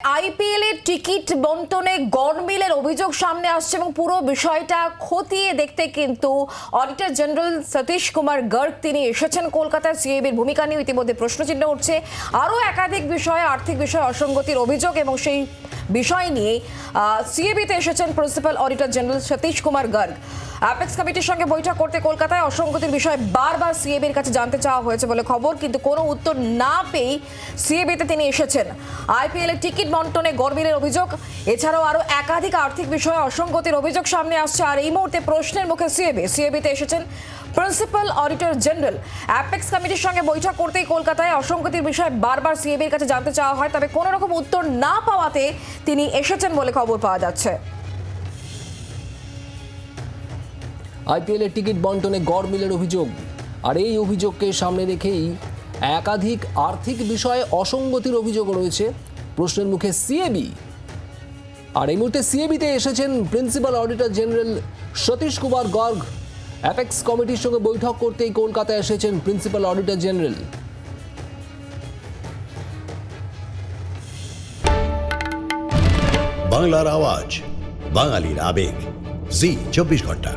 IPL এর ticket বন্টনে গড়মিলের অভিযোগ সামনে আসছে এবং পুরো বিষয়টা খতিয়ে দেখতে কিন্তু অডিটর জেনারেল সতীশ কুমার গর্গ, তিনি এসেছেন কলকাতায় সিএবির ভূমিকা নিয়ে। ইতিমধ্যে প্রশ্নচিহ্ন উঠছে। আরও একাধিক বিষয়ে আর্থিক বিষয়ে অসঙ্গতির অভিযোগ এবং সেই বিষয় নিয়ে সিএবিতে এসেছেন principal auditor general Satish Kumar Garg. Apex কমিটির সঙ্গে বৈঠক করতে কলকাতায় অসঙ্গতির বিষয়ে বারবার সিএবির কাছে জানতে চাওয়া হয়েছে বলে খবর, কিন্তু কোনো উত্তর না পেয়ে সিএবিতে তিনি এসেছেন। আইপিএল এর টিকিট বন্টনে গরমিলের অভিযোগ, এছাড়াও আরও একাধিক আর্থিক বিষয়ে অসঙ্গতির অভিযোগ সামনে আসছে, আর এই মুহূর্তে প্রশ্নের মুখে সিএবি সিএবিতে এসেছেন প্রিন্সিপাল অডিটর জেনারেল অ্যাপেক্স কমিটির সঙ্গে বৈঠক করতেই কলকাতায় অসঙ্গতির বিষয়ে বারবার সিএবির কাছে জানতে চাওয়া হয়, তবে কোনো রকম উত্তর না পাওয়াতে তিনি এসেছেন বলে খবর পাওয়া যাচ্ছে। আইপিএল এর টিকিট বন্টনে গড় মিলের অভিযোগ। আর এই অভিযোগকে সামনে রেখেই একাধিক আর্থিক বিষয়ে অসঙ্গতির অভিযোগ রয়েছে প্রশ্নের মুখে সিএবি। আর এই মুহূর্তে সিএবিতে এসেছেন principal auditor general Satish Kumar Garg. Apex কমিটির সঙ্গে বৈঠক করতেই কলকাতায় এসেছেন প্রিন্সিপাল অডিটর জেনারেল। বাংলার আওয়াজ, বাঙালির আবেগ। জি, চব্বিশ ঘণ্টা।